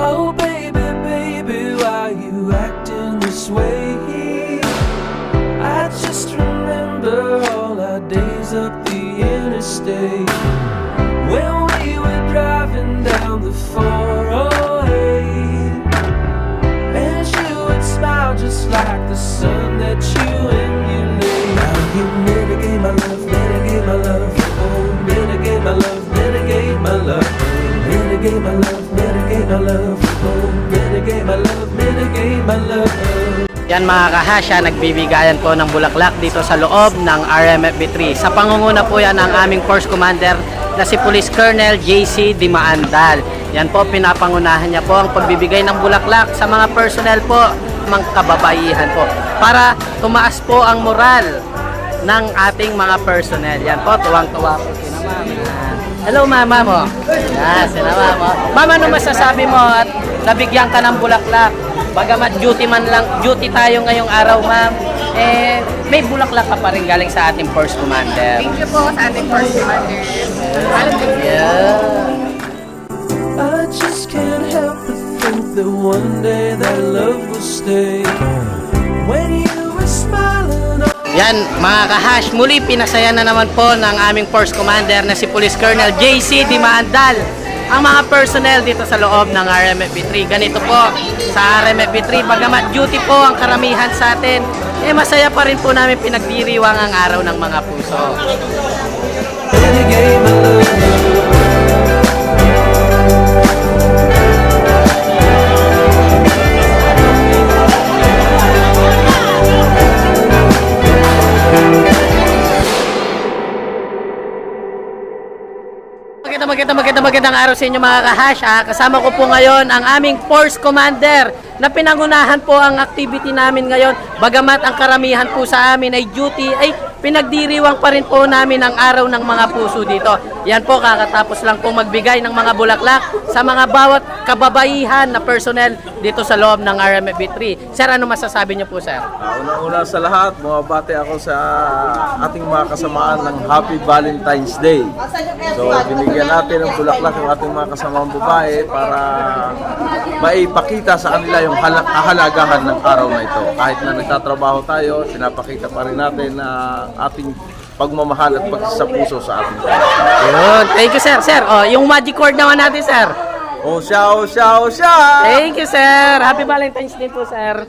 Oh, our up the interstate when we were driving down the 408. And you would smile just like the sun that you emulate. Now you mitigate my love, mitigate my love, oh, mitigate my love, mitigate my love, mitigate my love, mitigate my love, oh, mitigate my love, mitigate my love. Yan mga kahasya, nagbibigayan po ng bulaklak dito sa loob ng RMFB3. Sa pangunguna po yan ng aming Force Commander na si Police Colonel JC Dimaandal. Yan po, pinapangunahan niya po ang pagbibigay ng bulaklak sa mga personnel po, mga kababaihan po. Para tumaas po ang moral ng ating mga personnel. Yan po, tuwang-tuwa po si. Yan. Hello mama mo. Yan, sina mama. Mama, ano masasabi mo at nabigyan ka ng bulaklak? Bagamat duty man lang, duty tayo ngayong araw, ma'am. Eh, may bulaklak ka pa rin galing sa ating Force Commander. Thank you po sa ating first commander. Alam. Yeah. I just can't help but think that one day that love will stay. When you were smiling. Yan, mga kahash, muli pinasaya na naman po ng aming Force Commander na si Police Colonel JC Dimaandal ang mga personnel dito sa loob ng RMFB3. Ganito po, sa RMFB3, bagamat duty po ang karamihan sa atin, eh masaya pa rin po namin pinagdiriwang ang araw ng mga puso. Maganda, maganda, maganda, magandang araw sa inyo mga kahash. Ah. Kasama ko po ngayon ang aming Force Commander na pinangunahan po ang activity namin ngayon. Bagamat ang karamihan po sa amin ay duty, ay pinagdiriwang pa rin po namin ang araw ng mga puso dito. Yan po, kakatapos lang po magbigay ng mga bulaklak sa mga bawat kababaihan na personnel dito sa loob ng RMFB3. Sir, ano masasabi niyo po, sir? Uh, Una-una sa lahat, bumabati ako sa ating mga kasamaan ng Happy Valentine's Day. So, binigyan natin ng bulaklak yung ating mga kasamaang babae para maipakita sa kanila yung hala- kahalagahan ng araw na ito. Kahit na nagtatrabaho tayo, pinapakita pa rin natin na ating pagmamahal at pagsapuso sa ating. Yun. Thank you, sir. Sir, oh, yung magic cord naman natin, sir. O siya, o siya, o siya! Thank you, sir. Happy Valentine's Day po, sir.